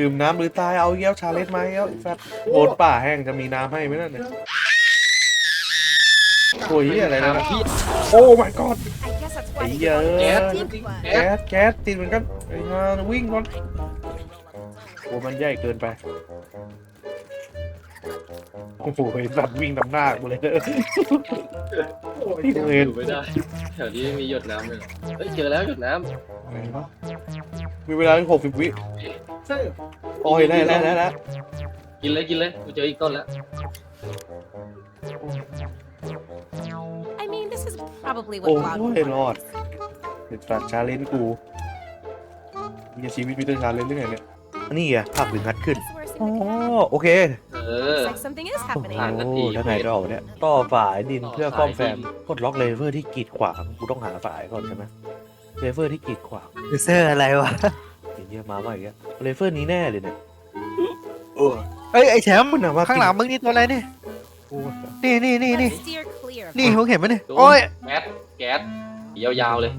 ดื่มน้ำหรือตายเอาเยี่ยวชาเลนจ์ไหมเยี่ยวไอ้สัตว์โบนป่าแห้งจะมีน้ำให้ไหมนั่นเนี่ยโอ้ยเหี้ยอะไรนะน้ำพี่โอ้ my god I guess that's ไอ้ why เหี้ยแก๊สแก๊สแก๊สติดเหมือนกันไอ้งานวิ่งก่อนโอ้มันใหญ่เกินไปโอ้โหไอ้สัตว์วิ่งนำหน้ากูเลยโอ้ยเวอรยู่ไม่ได้ แถวนี้ไม่มีหยดน้ำเลยเหรอเฮ้ยเจอแล้วหยดน้มีเวลาหกสิบวิำใช่โอ้ยได้แล้วได้แล้วกินเลยกินเลยกูเจออีกต้นแล้ว I mean, this is probably โอ้ what Cloud ยรอดเด็ดตัดชาเลนจ์กูมีชีวิตมีแต่ชาเลนจ์ได้ไงเนี่ยนี่ไงภาพถึงงัดขึ้น That's the worst อ๋อ thing that can โอเคเออ happen. Looks like something is โอ้ happening. ผ่านนาทีแล้วไงต่อเนี่ยต่อฝายดินเพื่อซ่อมแซมกดล็อกเลเวอร์ที่กีดขวางกูต้องหาฝายก่อนใช่ไหมเลเวอร์ที่กีดขวางเลเซอร์อะไรวะไอ้ เหี้ยมาว่าอย่างเงี้ยเลเวอร์นี้แน่เลยเนี่ยเอ้ยไอแชมป์มันอะว่าข้างหลังมึงนี่ตัวอะไรนี่โอ้ยนี่นี่นี่นี่ Let's steer clear of นี่ that. มึงเห็นไหมเนี่ยดูโอ้ยแก๊สแก๊สยาวๆเลย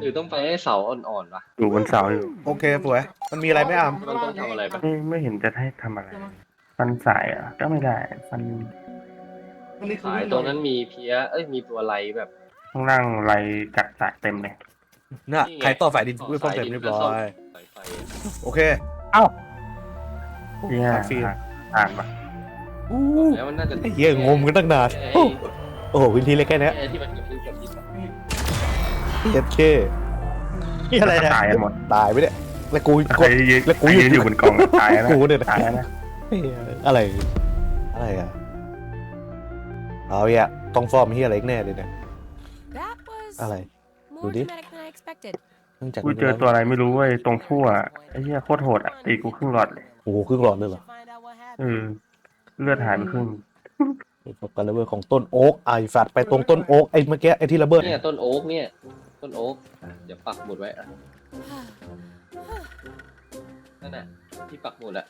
หรือต้องไปให้เสาอ่อนๆวะอยู่บนเสาอยู่โอเคสวยมันมีอะไรไหม่อามมันต้องทำอะไรปะไม่ไม่เห็นจะให้ทำอะไร ฟันสายอะก็ไม่ได้ฟันสายตรงนั้นมีเพี้ยเอ้ยมีตัวไรแบบข้างล่างไหลกัดสายเต็มเลย น่ะนี่ไง ใครต่อฝายดินต่อด้วยซ่อมแซมสายดินเรียบร้อเพื่อซ่อมยสายไฟโอเคเนี่ยตัดฟิล์มอ่านปะอู้แล้วมันน่าจะไอ้เหี้ยงมกันตั้งนานไอ้โอ้โอ้โหพื้นที่เล็กแค่เนี้ยไอ้ที่มันกับพื้นกับดินอะเอฟเคนี่อะไรเนี่ยตายกันหมดตายไปเนี่ยแล้วกูใคกรด ยืนแล้วกูใครอยู่ยืนอยู่บนกล่องตายนะกูเนี่ยนะตายนะเฮ้ยอะไร อะไรอะเอาอย่าต้องฟอร์มเฮียอะไรอีกแน่เลยเนี่ย That was อะไร more Rudy? dramatic than I expected. เนื่องจากกูเจอตัวอะไรไม่รู้เว้ยตรงพั่วไอ้เหี้ยโคตรโหดอะตีกูครึ่งหลอดเลยโอ้โหครึ่งหลอดเลยเหรอเออเลือดหายไปครึ่งกับการระเบิดของต้นโอ๊กไอ้ฝัดไปตรงต้นโอ๊กไอ้เมื่อกี้ไอ้ที่ระเบิดเนี่ยต้นโอ๊กเนี่ย ต้นโอ๊กเดี๋ยวปักหมุดไว้อะนั่นน่ะที่ปักหมุดอะ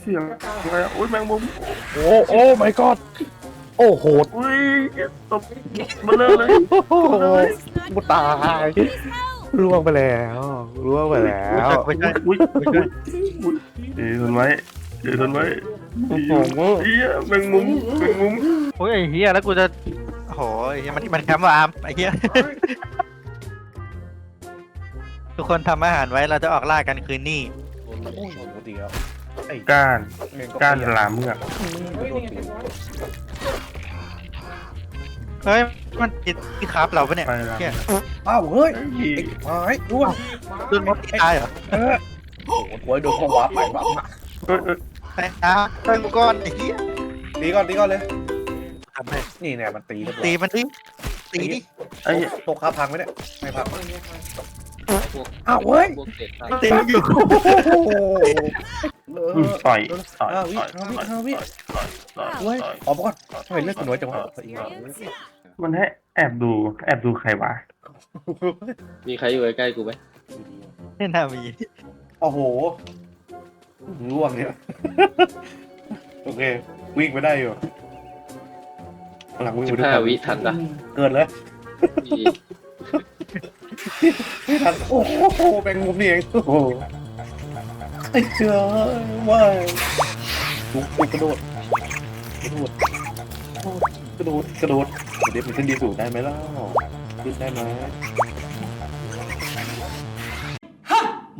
เสียงอะไรอะอุ้ยแมงมุมโอ้โอ้ my god โอ้โหดอุ้ยตบมาเลยเลยโอ้โห It's not กูตาย Please help. ล่วงไปแล้วล่วงไปแล้วไม่ใช่อุ้ยไม่ใช่อุ้ยตีทนไว้ตีทนไว้โอ้โหเหี้ยแมงมุมแมงมุมโอ้ยไอ้เฮียแล้วกูจะโอ้โหไอ้เฮียมันมันแคมป์ว่ะอาร์มไอ้เฮียทุกคนทำอาหารไว้เราจะออกล่ากันคืนนี้โอ้โหปกติแล้วไอ้ก้านเองก้านลาเมือก เฮ้ย มันติดที่ครับเราปะเนี่ยไปละเฮียอ้าวเฮ้ยไอ้เหี้ยไอ้ไม้ร่วงโดนมดตีตายเหรอเออโอ้โหโวยโดนเขาวาร์ปไปวาร์ปมาเอ้ยเอ้ยไอ้อาร์มช่วยกูก่อนไอ้เฮียตีก่อนตีก่อนเลย ทำให้นี่เนี่ยมันตีเรียบร้อยตีมันดิตีดิไอ้เหี้ยตกขาพังไหมเนี่ยไม่พังพวกอ้าวเว้ยพวกเศษซากตีมันอยู่โอ้โหเออืมอต่อยต่อยห้าวิต่อยห้าวิต่อยห้าวิต่อยต่อยเว้ยต่อยออกมาก่อนทำไมเลือดกูน้อยจังวะ Experience? มันให้แอบดู แอบดูใครวะ มีใครอยู่ใกล้ๆกูไหมไม่น่ามีโอ้โหร่วงเนี่ย โอเค วิ่งไปได้อยู่หลังวิ่งสิไปบด้วยห้ากันวิทันปะเกินเลยมีไม่ทันโอ้โหแบงมุมนี่เองโอ้โหไอ้เจ้าว่ายลุกกระโดดกระโดดกระโดดกระโดด เดี๋ยวมันขึ้นดีสูงได้ไหมล่ะขึ้นได้ไหม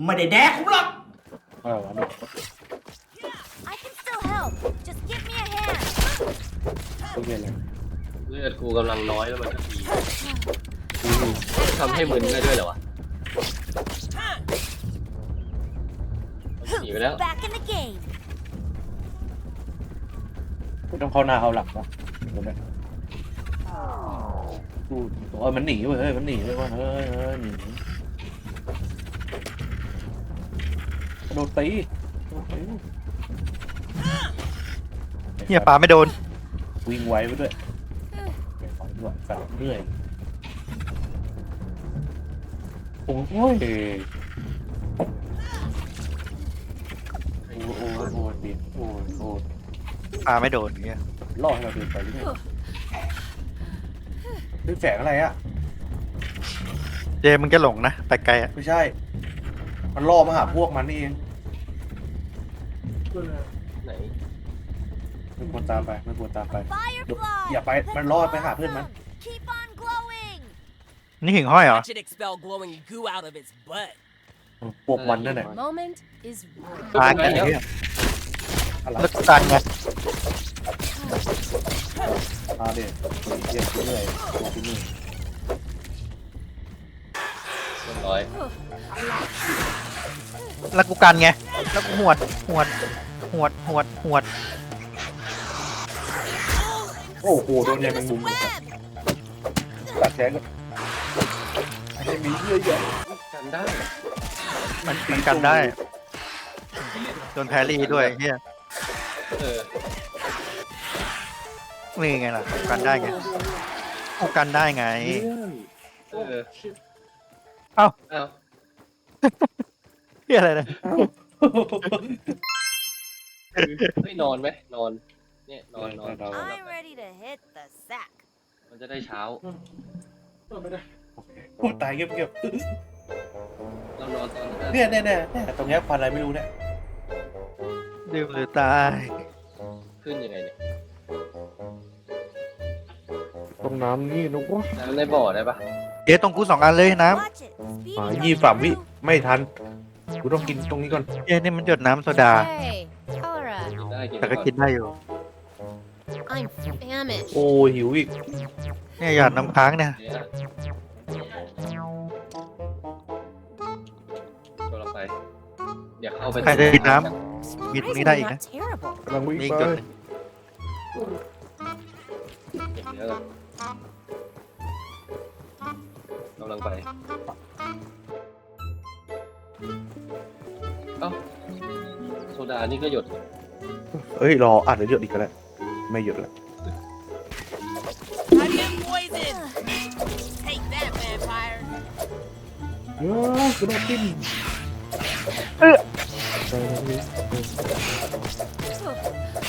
ไม่ได้แดกผมหรอกเออโดด I can still help. Just give me a hand. โอเคเลยเลือดกูกำลังน้อยแล้วมันจะมีทำให้มึนได้ด้วยเหรอวะมันหนีไปแล้ว Back in the game. ไม่ต้องเข้าหน้าเข้าหลังนะเห็นไหม กูเออมันหนีเว้ยเฮ้ยมันหนีเว้ยว่าเฮ้ยเฮ้ยหนีกระโดดตีกระโดดตีเฮียปลาไม่โดน วิ่งไวไปด้วยไปฟังด้วยฟังเรื่อยโอ้ยโอ้ยโอ้ยโอ้ยโอ้ยดิโอ้ยโอ้ยปลาไม่โดนเฮียล่อให้เราเดินไปเรื่อย นี่แฝงอะไรอะ เจมึงจะหลงนะไปไกลอะไม่ใช่ มันล่อมาหาพวกมันนี่เองไหนไม่ควรตามไปไม่ควรตามไป Firefly! อย่าไป The มันรอดไปหาเพื่อนมัน golem! Keep on glowing! นี่หิ่งห้อยเหรอ Watch it expel glowing goo out of its butt. ปวกมันนั่นแหละ Moment is ruined. ตายกันไอ้เหี้ยอะไรแล้วกูกันไง มาเด็ดเยี่ยมเรื่อยมาที่นี่เรียบร้อยแล้วกูกันไง แล้วกูหวด หวด หวด หวด หวด โอ้โหโดนยังแมงมุม Web! ตัดแขนก่อนให้มีเยอะแยะกันได้ มันมันกันได้ โดนแพรรี่ด้วยไอ้เฮียเออ นี่ไงล่ะกันได้ไงกูกันได้ไง เออเอ้า เอ้าเฮียอะไรเนี่ยไม่นอนไหมนอน เนี่ยนอนนอน I'm ready to hit the sack. มันจะได้เช้าพูดตายเงียบเรานอนตอนๆนั้นเนี่ยเนี่ยเนี่ยเนี่ยตรงเนี้ยควันอะไรไม่รู้เนี่ย ดื่มหรือตาย ขึ้นยังไงเนี่ย ตรงน้ำนี่นุ๊กวะน้ำในบ่อได้ปะเดี๋ยวตรงกูสองอันเลยน้ Watch it. Speedy อ่า comes ยี่สามวิ through. ไม่ทัน กูต้องกินตรงนี้ก่อนำเอ้ยนี่มันหยดน้ำโซดา Hey, Cholera. กินได้กินแต่ก็ได้กินได้อยู่ I'm famished. โอ้หิวอีก เนี่ยหยอดน้ำค้างเนี่ยเนี่ยก็เราไปเดี๋ยวเข้าไปใครจะกินน้มีตรงนี้ได้ Surprisingly อีกนะ not terrible. กำลังวิ่งนี่ไปจุด ลังไป เอ้า โซดานี่ก็หยด เอ้ยรออัดเดี๋ยวหยดอีกก็ได้ไม่หยดละ I've been poisoned. Take that, vampire. เออกระโดดกิน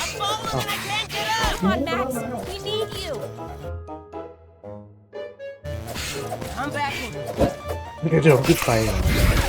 I'm falling and I can't I'm back in. นี่ก็จะขึ้นไปเหรอ